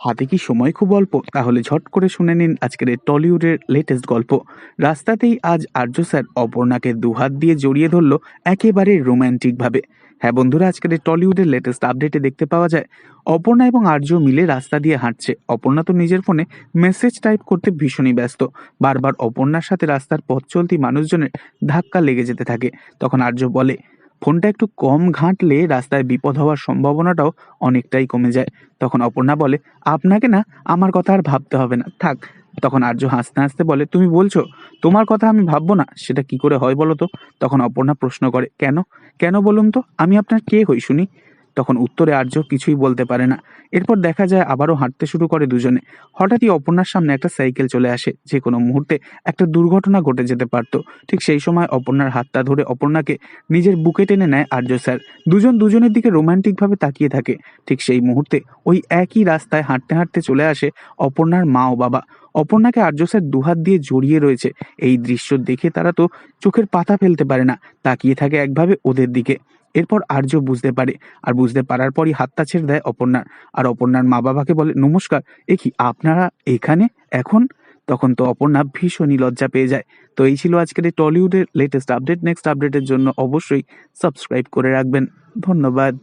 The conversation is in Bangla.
হাতে কি সময় খুব অল্প? তাহলে ঝট করে শুনে নিন আজকের এই টলিউডের লেটেস্ট গল্প। রাস্তাতেই আজ আর্য স্যার অপর্ণাকে দুহাত দিয়ে জড়িয়ে ধরলো একেবারে রোম্যান্টিকভাবে হ্যাঁ বন্ধুরা, আজকের এই টলিউডের লেটেস্ট আপডেটে দেখতে পাওয়া যায়, অপর্ণা এবং আর্য মিলে রাস্তা দিয়ে হাঁটছে। অপর্ণা তো নিজের ফোনে মেসেজ টাইপ করতে ভীষণই ব্যস্ত। বারবার অপর্ণার সাথে রাস্তার পথ চলতি মানুষজনের ধাক্কা লেগে যেতে থাকে। তখন আর্য বলে ফোনটা একটু কম ঘাঁটলে রাস্তায় বিপদ হওয়ার সম্ভাবনাটাও অনেকটাই কমে যায়। তখন অপর্ণা বলে, আপনাকে না, আমার কথা আর ভাবতে হবে না। থাক। তখন আর্য হাসতে হাসতে বলে, তুমি বলছো, তোমার কথা আমি ভাববো না, সেটা কি করে হয় বলো তো? তখন অপর্ণা প্রশ্ন করে, কেন? কেন বলুন তো? আমি আপনার কে হই শুনি? তখন উত্তরে আর্য কিছুই বলতে পারে না। এরপর দেখা যায় আবারও হাঁটতে শুরু করে দুজনে। হঠাৎই অপর্ণার সামনে একটা সাইকেল চলে আসে। যে কোনো মুহূর্তে একটা দুর্ঘটনা ঘটে যেতে পারত। ঠিক সেই সময় অপর্ণার হাতটা ধরে অপর্ণাকে নিজের বুকে টেনে নেয় আর্য স্যার। দুজন দুজনের দিকে রোমান্টিকভাবে তাকিয়ে থাকে। ঠিক সেই মুহূর্তে ওই একই রাস্তায় হাঁটতে হাঁটতে চলে আসে অপর্ণার মা ও বাবা। অপর্ণাকে আর্য স্যার দুহাত দিয়ে জড়িয়ে রয়েছে। এই দৃশ্য দেখে তারা তো চোখের পাতা ফেলতে পারে না, তাকিয়ে থাকে একভাবে ওদের দিকে। এরপর আর্য বুঝতে পারে, আর বুঝতে পারার পরই হাতটা ছেড়ে দেয় অপর্ণার। আর অপর্ণার মা বাবাকে বলে, নমস্কার, এ কি আপনারা এখানে, এখন? তখন তো অপর্ণা ভীষণই লজ্জা পেয়ে যায়। তো এই ছিল আজকের টলিউডের লেটেস্ট আপডেট নেক্সট আপডেটের জন্য অবশ্যই সাবস্ক্রাইব করে রাখবেন। ধন্যবাদ।